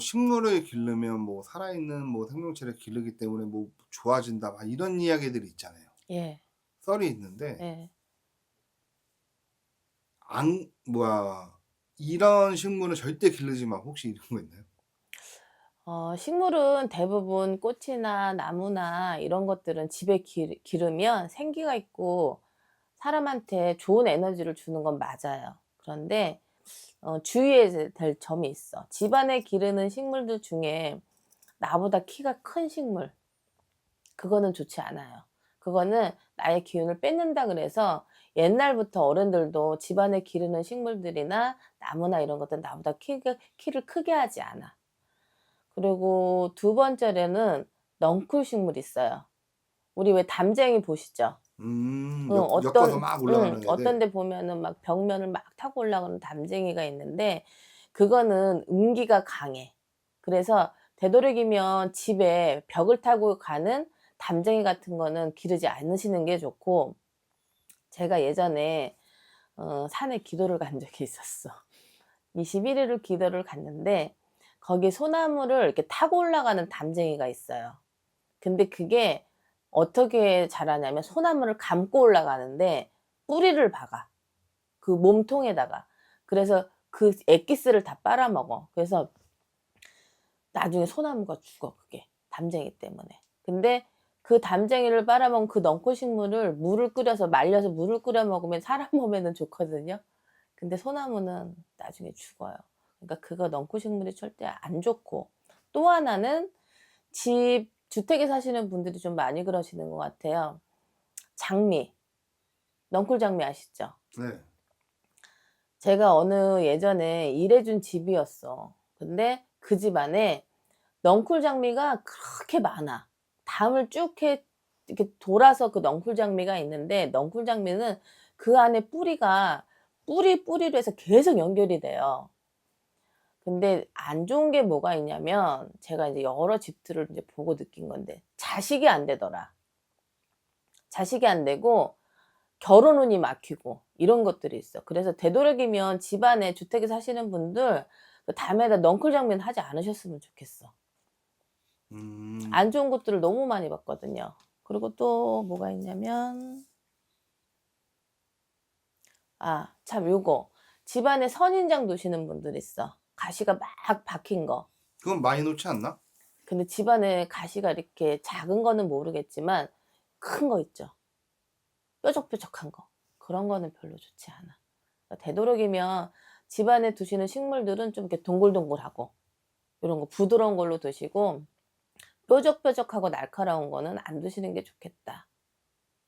식물을 기르면 뭐 살아있는 뭐 생명체를 기르기 때문에 뭐 좋아진다 막 이런 이야기들이 있잖아요. 예. 썰이 있는데 예. 안 뭐야 이런 식물은 절대 기르지 마. 혹시 이런 거 있나요? 어, 식물은 대부분 꽃이나 나무나 이런 것들은 집에 기, 기르면 생기가 있고 사람한테 좋은 에너지를 주는 건 맞아요. 그런데 어, 주의해야 될 점이 있어. 집안에 기르는 식물들 중에 나보다 키가 큰 식물, 그거는 좋지 않아요. 그거는 나의 기운을 뺏는다 그래서 옛날부터 어른들도 집안에 기르는 식물들이나 나무나 이런 것들 나보다 키가, 키를 크게 하지 않아. 그리고 두 번째로는 넝쿨 식물 있어요. 우리 왜 담쟁이 보시죠? 음, 응, 엮, 어떤- 막 올라가는 응, 애들. 어떤 데 보면은 막 벽면을 막 타고 올라가는 담쟁이가 있는데 그거는 음기가 강해. 그래서 되도록이면 집에 벽을 타고 가는 담쟁이 같은 거는 기르지 않으시는 게 좋고 제가 예전에 어, 산에 기도를 간 적이 있었어. 21일을 기도를 갔는데 거기 소나무를 이렇게 타고 올라가는 담쟁이가 있어요. 근데 그게 어떻게 자라냐면 소나무를 감고 올라가는데 뿌리를 박아. 그 몸통에다가. 그래서 그 엑기스를 다 빨아먹어. 그래서 나중에 소나무가 죽어, 그게. 담쟁이 때문에. 근데 그 담쟁이를 빨아먹은 그 넝쿨 식물을 물을 끓여서 말려서 물을 끓여 먹으면 사람 몸에는 좋거든요. 근데 소나무는 나중에 죽어요. 그러니까 그거 넝쿨 식물이 절대 안 좋고 또 하나는 집 주택에 사시는 분들이 좀 많이 그러시는 것 같아요. 장미, 넝쿨 장미 아시죠? 네. 제가 어느 예전에 일해준 집이었어. 근데 그 집 안에 넝쿨 장미가 그렇게 많아. 담을 쭉 해, 이렇게 돌아서 그 넝쿨 장미가 있는데, 넝쿨 장미는 그 안에 뿌리가, 뿌리 뿌리로 해서 계속 연결이 돼요. 근데 안 좋은 게 뭐가 있냐면, 제가 이제 여러 집들을 이제 보고 느낀 건데, 자식이 안 되더라. 자식이 안 되고, 결혼 운이 막히고 이런 것들이 있어. 그래서 되도록이면 집안에 주택에 사시는 분들 그 담에다 넝쿨 장미는 하지 않으셨으면 좋겠어. 음, 안 좋은 것들을 너무 많이 봤거든요. 그리고 또 뭐가 있냐면 아, 참 요거. 집안에 선인장 두시는 분들 있어. 가시가 막 박힌 거. 그건 많이 놓지 않나? 근데 집안에 가시가 이렇게 작은 거는 모르겠지만 큰 거 있죠. 뾰족뾰족한 거. 그런 거는 별로 좋지 않아. 그러니까 되도록이면 집안에 두시는 식물들은 좀 이렇게 동글동글하고 이런 거 부드러운 걸로 두시고 뾰족뾰족하고 날카로운 거는 안 두시는 게 좋겠다.